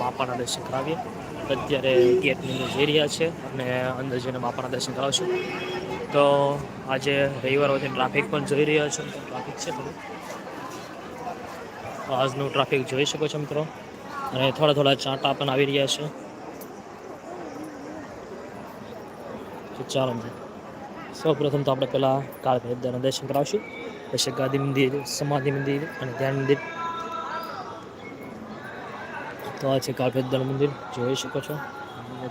બાપાના દર્શન કરાવીએ. અત્યારે ગેટની અંદર જઈ રહ્યા છે અને અંદર જઈને બાપાના દર્શન કરાવશું. તો આજે રવિવાર વચ્ચે ટ્રાફિક પણ જોઈ રહ્યા છો. ટ્રાફિક છે થોડું. આજનું ટ્રાફિક જોઈ શકો છો મિત્રો. અને થોડા થોડા ચાંટા પણ આવી રહ્યા છે. ચાલો સૌ પ્રથમ તો આપણે પહેલાં કાળ ભૈરવદાના દર્શન કરાવશું. પછી ગાંધી મંદિર, સમાધિ મંદિર અને ધ્યાન મંદિર. તો આ છે કાળ ભૈરવદાનું મંદિર, જોઈ શકો છો.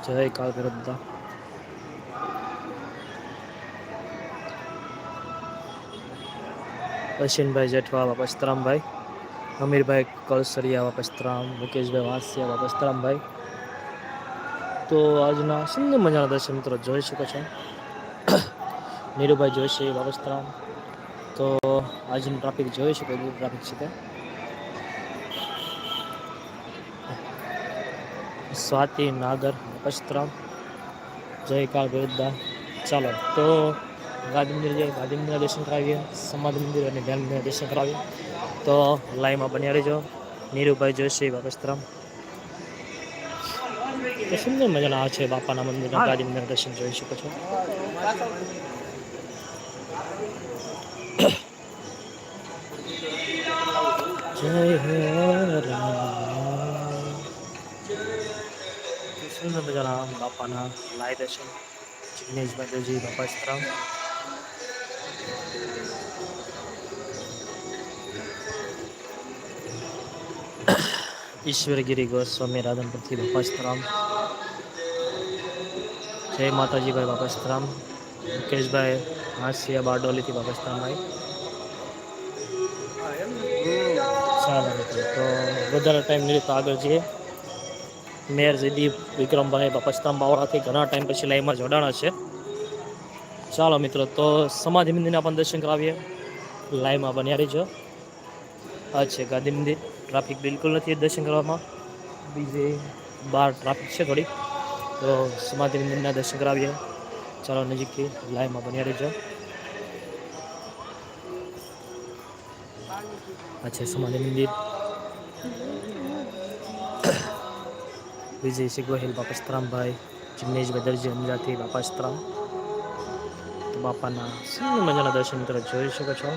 જય કાળ ભૈરવદા અશ્વિનભાઈ જેઠવા વાપસ્તરામભાઈ અમીરભાઈ કળસરિયા વાપસ્તરામ મુકેશભાઈ વાસિયા વાપસ્તરામભાઈ તો આજના સુંદર મજાના દર્શન મિત્રો, જોઈ શકો છો. નીરુભાઈ જોશી વાપસ્તરામ તો આજનું ટ્રાફિક જોઈ શકો ટ્રાફિક છે તે. સ્વાતિ, નાગર અસ્ત્રમ જય કાળ ભૈરવદા ચાલો, તો ગાંધી મંદિર જઈએ. ગાંધી મંદિરના દર્શન કરાવીએ. સમાધિ મંદિર અને ધ્યાન મંદિરના દર્શન કરાવીએ. તો લાઈવમાં બન્યા રહેજો. નીરુભાઈ જોશી બાપસ્ત્રમ તો સુંદર મજાના આ છે બાપાના મંદિરના ગાંધી મંદિરના દર્શન જોઈ શકો છો. જય હે રામ. સુંદર મજાના બાપાના લાય દર્શન. જિગ્નેશભાઈ દેવજી બાપાસ્તરામ ઈશ્વરગીરી ગોસ્વામી રાધનપુરથી બાપાસ્તરામ જય માતાજીભાઈ બાપાસ્તરામ મુકેશભાઈ હાંસિયા બારડોલીથી બાપાસ્તરામભાઈ ચાલો મિત્રો તો વધારે ટાઈમ નહીં તો આગળ જઈએ. મેયર જયદીપ વિક્રમભાઈ બાપાસ્તરામ બાવરાથી ઘણા ટાઈમ પછી લાઈવમાં જોડાણા છે. ચાલો મિત્રો, તો સમાધિ મંદિરના પણ દર્શન કરાવીએ. લાઈવમાં બન્યા રહીજો. આ છે ગાંધી મંદિર. ટ્રાફિક બિલકુલ નથી દર્શન કરવામાં. બીજે બહાર ટ્રાફિક છે થોડી. તો સમાધિ મંદિરના દર્શન કરાવીએ. ચાલો નજીકથી લાઈવમાં બન્યા રહીજો. આ છે સમાધિ મંદિર. વિજયસિંહ ગોહિલ બાપસ્તરામભાઈ જિગ્નેશભાઈ દરજી અંજારથી બાપાસ્તરામ તો બાપાના સુંદર મજાના દર્શન તરફ જોઈ શકો છો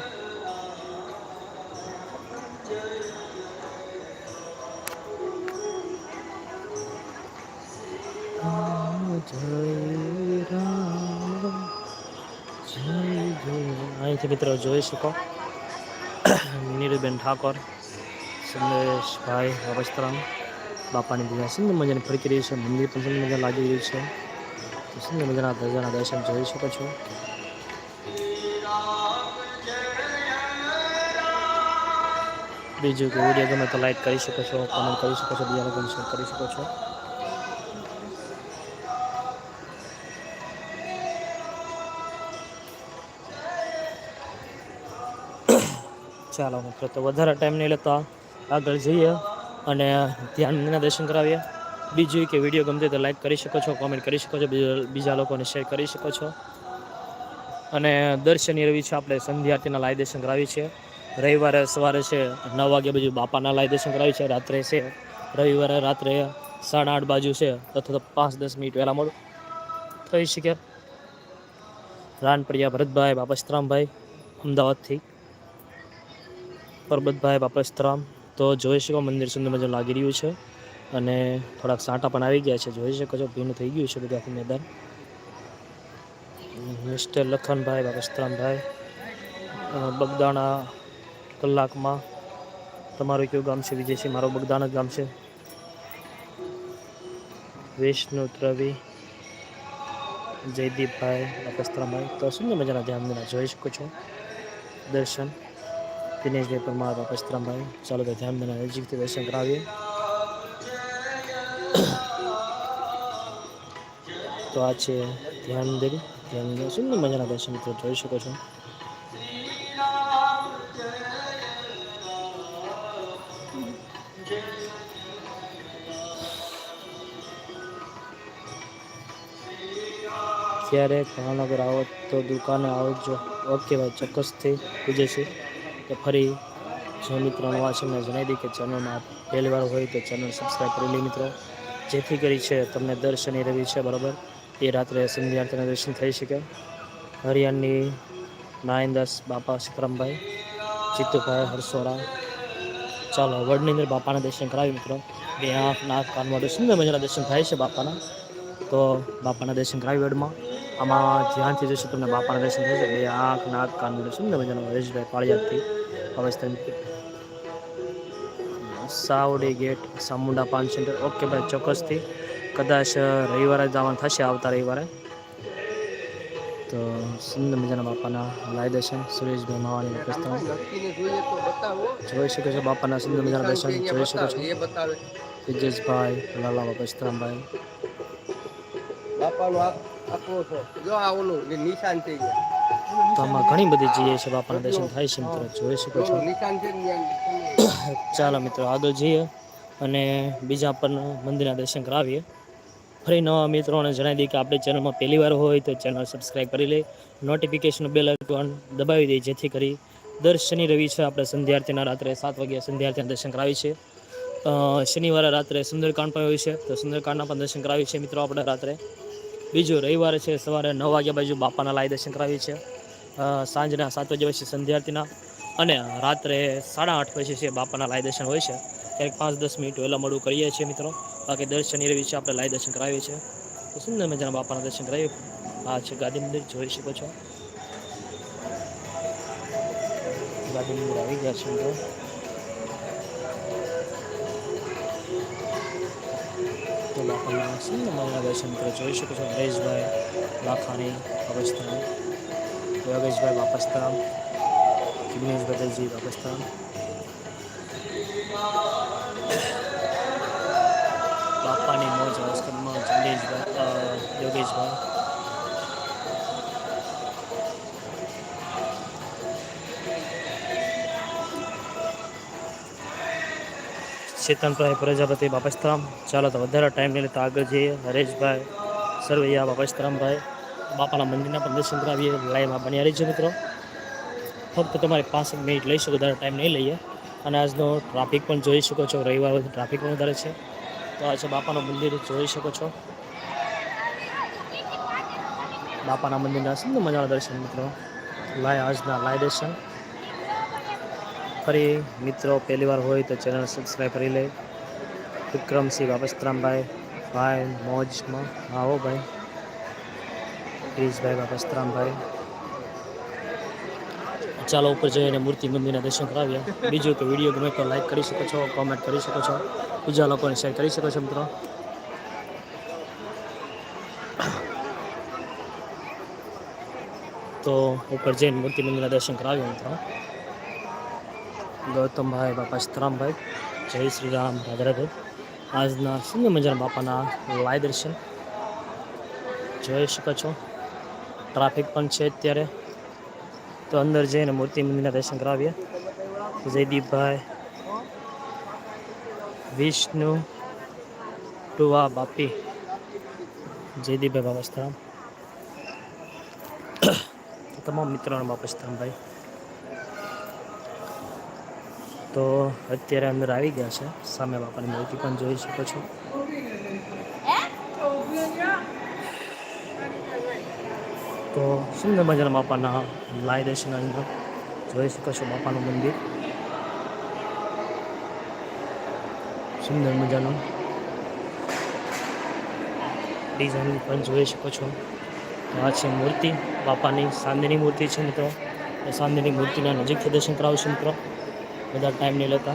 અહીંથી મિત્રો જોઈ શકો નીરુબેન ઠાકોર સંદેશભાઈ બાપસ્તરામ બાપાની પૂજા સુંદર મજાની ફરકી રહી છે. મંદિર પણ સુંદર મજા લાગી રહ્યું છે. તો સુંદર મજાના ધજાના દર્શન જોઈ શકો છો. બીજું કે વીડિયો ગમે તો લાઈક કરી શકો છો કોમેન્ટ કરી શકો છો બીજા લોકોને શેર કરી શકો છો. ચાલો મિત્રો તો વધારે ટાઈમ નહીં લેતા. આગળ જઈએ. અને ધ્યાનના દર્શન કરાવીએ. બીજું કે વીડિયો ગમતે તો લાઈક કરી શકો છો કોમેન્ટ કરી શકો છો, બીજા લોકોને શેર કરી શકો છો. અને દર શનિ રવિ છે, આપણે સંધ્યાર્થીના લાઈ દર્શન કરાવી છે રવિવારે સવારે છે, નવ વાગ્યા બાજુ બાપાના લાઈ દર્શન કરાવી છે રાત્રે છે, રવિવારે રાત્રે સાડા આઠ બાજુ છે, અથવા તો પાંચ દસ મિનિટ વહેલા મોડું. થઈ શકે. રાનપડિયા ભરતભાઈ બાપસ્તરામભાઈ અમદાવાદથી. પરબતભાઈ બાપસ્તરામ. તો જોઈ શકો મંદિર સુંદર મજા લાગી રહ્યું છે. અને થોડાક સાંટા પણ આવી ગયા છે. જોઈ શકો છો, ભીનું થઈ ગયું છે બધું આખું મેદાન. મિસ્ટર લખનભાઈ બાપસ્તરામભાઈ બગદાણા કલાકમાં તમારું કયું ગામ છે? વિજયસિંહ, મારો બગદાણા ગામ છે. વિષ્ણુ ત્રવિ, જયદીપભાઈ બાપસ્તરામભાઈ તો સુંદર મજાના ધ્યાન જોઈ શકો છો. દર્શન. દિનેશભાઈ પરમાર બાપસ્તરામભાઈ ચાલો તો ધ્યાન દેના નજીકથી દર્શન કરાવીએ તો આ છે ધ્યાન મંદિર ધ્યાન મંદિર સુંદર મજાના દર્શન મિત્રો જોઈ શકો છો ક્યારે ભાવનગર આવો તો દુકાને આવજો ઓકે ભાઈ ચોક્કસથી પૂજે છે તો ફરી જે મિત્રો નવા છે, મેં જણાવી દઈ કે ચેનલમાં પહેલી વાર હોય તો ચેનલ સબસ્ક્રાઈબ કરી લઈ મિત્રો. જેથી કરી છે, તમને દર શનિ રવિ છે, બરાબર? એ રાત્રે સંધ્યાર્થીના દર્શન થઈ શકે. હરિયાણની નાયનદાસ બાપા સિકરમભાઈ જીતુભાઈ હરસોરા. ચાલો, વડની અંદર બાપાના દર્શન કરાવી મિત્રો. બે આંખ નાક કાનમાં સુંદર મજાના દર્શન થાય છે બાપાના. તો બાપાના દર્શન કરાવી વડમાં. આમાં ધ્યાનથી જશે તમને બાપાના દર્શન થાય છે. બે આંખ નાક, કાન માટે સુંદર મજાનો હરેશભાઈ પાળિયાદથી અવસ્થા Savadi gate Samunda paan center okay ભાઈ, ચોક્કસથી. કદાચ રવિવારે જવાનું થશે આવતા રવિવારે. તો સુંદર મજાના બાપાના લાય દર્શન. સુરેશભાઈ માવાની જોઈ શકો છો બાપાના સુંદર મજાના દર્શન. જોઈ શકો છો. તેજસભાઈ, લાલા બાપસ્તરામભાઈ બાપાનું આખો જો આ નિશાન થઈ અહીંયા. તો આમાં ઘણી બધી જઈએ છે, બાપાના દર્શન થાય છે, મિત્રો. જોઈ શકો છો. ચાલો, મિત્રો, આગળ જઈએ અને બીજા પણ મંદિરના દર્શન કરાવીએ. ફરી નવા મિત્રોને જણાવી દઈએ કે આપણે ચેનલમાં પહેલી વાર હોય તો ચેનલ સબસ્ક્રાઈબ કરી લે નોટિફિકેશન બેલ આઇકોન દબાવી દઈએ જેથી કરી દર શનિ રવિ છે, આપણે સંધ્યાર્થીના રાત્રે સાત વાગ્યા સંધ્યાર્થીના દર્શન કરાવી છે શનિવારે રાત્રે સુંદરકાંડ પણ હોય છે, તો સુંદરકાંડના પણ દર્શન કરાવી છે મિત્રો, આપણે રાત્રે. બીજું રવિવારે છે, સવારે નવ વાગ્યા બાજુ બાપાના લાય દર્શન કરાવી છે સાંજના સાત વાગ્યા પછી સંધ્યાર્થીના અને રાત્રે સાડા આઠ પછી છે બાપાના લાય દર્શન હોય છે. ક્યારેક પાંચ દસ મિનિટ વહેલા મોડું કરીએ છીએ મિત્રો. બાકી દર શનિ છે આપણે લાય દર્શન કરાવીએ છીએ. તો સુંદર મજાના બાપાના દર્શન કરાવીએ. આ છે ગાંધી મંદિર, જોઈ શકો છો. ગાંધી મંદિર આવી ગયા છે મિત્રો. તો બાપાના સુંદર મજાના દર્શન મિત્રો જોઈ શકો છો. નરેશભાઈ, લાખાણી અવસ્થાન યોગેશભાઈ વાપસ્તામ જિગ્નેશ બદલજી વાપસ્તામ બાપાની મોજ આશ્રમમાં જિગ્નેશભાઈ અ, યોગેશભાઈ ચેતનભાઈ પ્રજાપતિ બાપસ્તરામ ચાલો તો વધારે ટાઈમ નહીં લેતા આગળ જઈએ હરેશભાઈ સરવૈયા બાપસ્તરામભાઈ બાપાના મંદિરના પણ દર્શન કરાવીએ, લાઈવમાં બન્યા રહી છે મિત્રો. ફક્ત તમારે પાંચ મિનિટ લઈ શકો, વધારે ટાઈમ નહીં લઈએ. અને આજનો ટ્રાફિક પણ જોઈ શકો છો, રવિવાર ટ્રાફિક પણ વધારે છે. તો આજે બાપાનું મંદિર જોઈ શકો છો. બાપાના મંદિરના સુંદર મજાના દર્શન મિત્રો. લાય આજના લાય દર્શન. ફરી મિત્રો, પહેલી વાર હોય તો ચેનલ સબસ્ક્રાઈબ કરી લે. વિક્રમસિંહ બાપસ્તરામભાઈ ભાઈ, મોજમાં. આવો ભાઈ. પ્લીઝભાઈ બાપસ્તરામભાઈ ચાલો ઉપર જઈને મૂર્તિ મંદિરના દર્શન કરાવ્યા બીજું કે વીડિયો ગમે તો લાઈક કરી શકો છો કોમેન્ટ કરી શકો છો, બીજા લોકોને શેર કરી શકો છો મિત્રો. તો ઉપર જઈને મૂર્તિ મંદિરના દર્શન કરાવ્યા મિત્રો. ગૌતમભાઈ, બાપા સીતારામભાઈ, જય શ્રી રામ રાધે રાધે. આજના સુંદર મજાના બાપાના લાય દર્શન જોઈ શકો છો. ટ્રાફિક પણ છે અત્યારે. તો અંદર જઈને મૂર્તિ મંદિરના દર્શન કરાવીએ. જયદીપભાઈ, વિષ્ણુ, ટુવા, બાપી. જયદીપભાઈ બાપા સીતારામ તમામ મિત્રોને બાપા સીતારામભાઈ તો અત્યારે અંદર આવી ગયા છે. સામે બાપાની મૂર્તિ પણ જોઈ શકો છો. તો સુંદર મજાના બાપાના લાય દર્શન અંદર? જોઈ શકો છો બાપાનું મંદિર. સુંદર મજાનું. ડિઝાઇન પણ જોઈ શકો છો. આ છે મૂર્તિ. બાપાની સાંદની મૂર્તિ છે મિત્રો. એ સાંદની મૂર્તિના નજીકથી દર્શન કરાવશું મિત્રો. બધા ટાઈમ નહીં લેતા.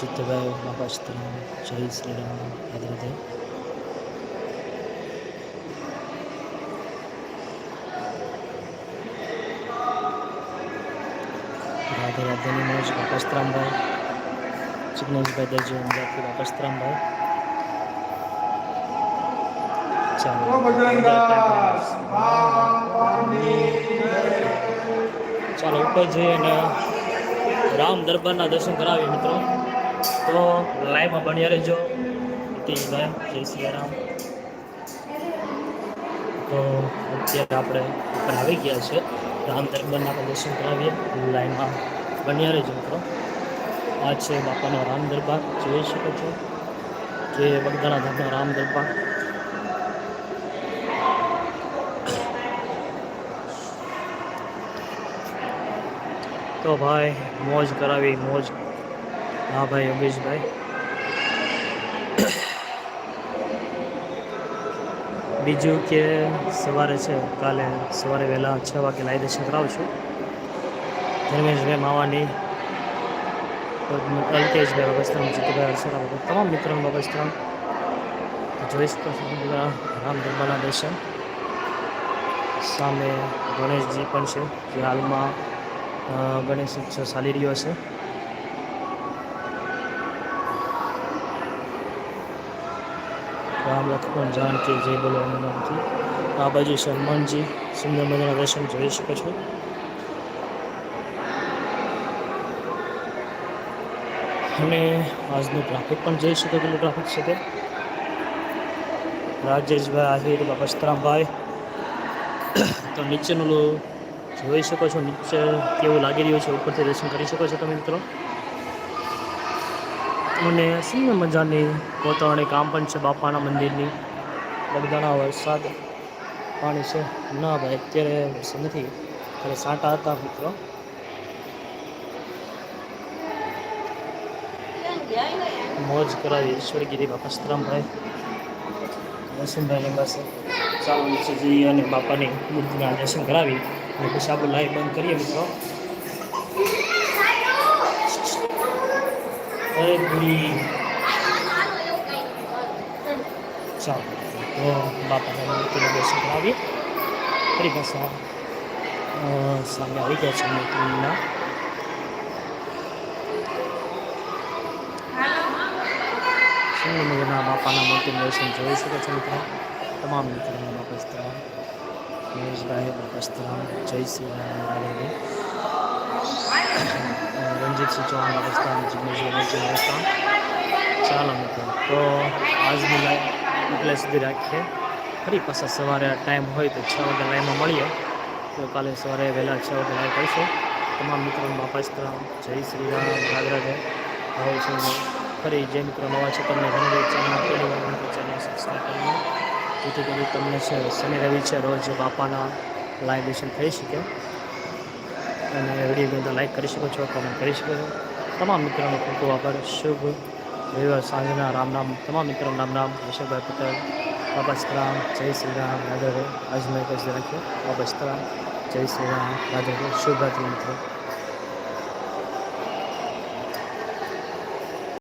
બાપા સીતારામ જય શ્રી રામ રાધે રાધે રાધે રાધેની મોજ બાપા સીતારામભાઈ જિગ્નેશભાઈ દરજી અમદાવાદથી બાપા ચાલો ચાલો ઉપર જઈ અને રામ દરબારના દર્શન કરાવીએ મિત્રો તો લાઈવમાં બન્યા રહેજો. નીતિશભાઈ જય સિયારામ તો અત્યારે આપણે ઉપર આવી ગયા છે. રામ દરબારના આપણે દર્શન કરાવીએ. લાઈનમાં બન્યા રહેજો મિત્રો. આ છે બાપાનો રામ દરબાર. જોઈ શકો છો જે બગદાણા ધામનો રામ દરબાર. તો ભાઈ મોજ કરાવી, મોજ. હા ભાઈ યોગેશભાઈ બીજું કે સવારે છે, કાલે સવારે વહેલા છ વાગે લાઈ દર્શન કરાવશું ધર્મેશભાઈ માવાની અલ્કેશભાઈ બાબસ્ત્રામ, જીતુભાઈ હર્ષરા બાબત તમામ મિત્રોનું બાબસ્ત્રામ. જોઈશ રામ ધર્મના દર્શન. સામે ગણેશજી પણ છે, જે હાલમાં ગણેશ ઉત્સવ ચાલી રહ્યો છે. રામ લખમણ જાનકી, જય બોલવાનું નામથી આ બાજુ છે હનુમાનજી સુંદર મજાના દર્શન જોઈ શકો છો. અને આજનું ટ્રાફિક પણ જોઈ શકો કેટલું ટ્રાફિક છે તે. રાજેશભાઈ આહિર બાબસ્તરામભાઈ તો નીચેનું જોઈ શકો છો, નીચે કેવું લાગી રહ્યું છે, ઉપરથી દર્શન કરી શકો છો તમે મિત્રો. અને સુંદર મજાની કોતરણી કામ પણ છે બાપાના મંદિરની. બગદાણા વરસાદ પાણી છે. ના ભાઈ, અત્યારે નથી. ત્યારે સાંટા હતા મિત્રો. મોજ કરાવી ઈશ્વરગીરી બાપા સ્તરામભાઈ. દર્શનભાઈની પાસે ચાલુ નીચે જઈએ અને બાપાની મૂર્તિના દર્શન કરાવી અને પછી આપણે લાઈવ બંધ કરીએ મિત્રો. પૂરી ચાલો, તો બાપાના મૂર્તિના દર્શન કરાવીએ. ફરી પાછા સામે આવી ગયા છે મૂર્તિના સુંદર મજાના બાપાના મૂર્તિનું દર્શન જોઈ શકો છો મિત્રો. તમામ મિત્રોના સ્તરામ મહેશભાઈ સ્તરામ જય શ્રી રામ રાધે. રણજીતસિંહ ચૌહાણ બાપા સ્તરામ જિગ્નેશભાઈ બાપા સ્તરામ ચાલો મિત્રો તો આજની લાઈવ એટલે સુધી રાખીએ ફરી પાછા સવારે ટાઈમ હોય તો છ વાગે લાઈવમાં મળીએ તો કાલે સવારે વહેલા છ વાગે લાઈવ કરીશું તમામ મિત્રો બાપા સ્તરામ જય શ્રી રામ રાધે રાધે ભાવ છે ફરી જે મિત્રો નવા છે તમને ઘણી ચેનલ પહેલી વાર ચેનલ સબસ્ક્રાઈબ કરી જેથી કરી તમને છે શનિ રવિ છે રોજ બાપાના લાઈવ દર્શન થઈ શકે અને વીડિયો તો લાઈક કરી શકો છો કમેન્ટ કરી શકો છો. તમામ મિત્રોનો ખૂબ ખૂબ આભાર. શુભ રવિવાર. સાંજના રામ નામ તમામ મિત્રો નામ નામ યશોભાઈ પટેલ. બાબા જય શ્રી રામ રાધે. આજનો એક જ રાખ્યો. બાબા જય શ્રી રામ રાધે. શુભ રાત્રિ મિત્રો.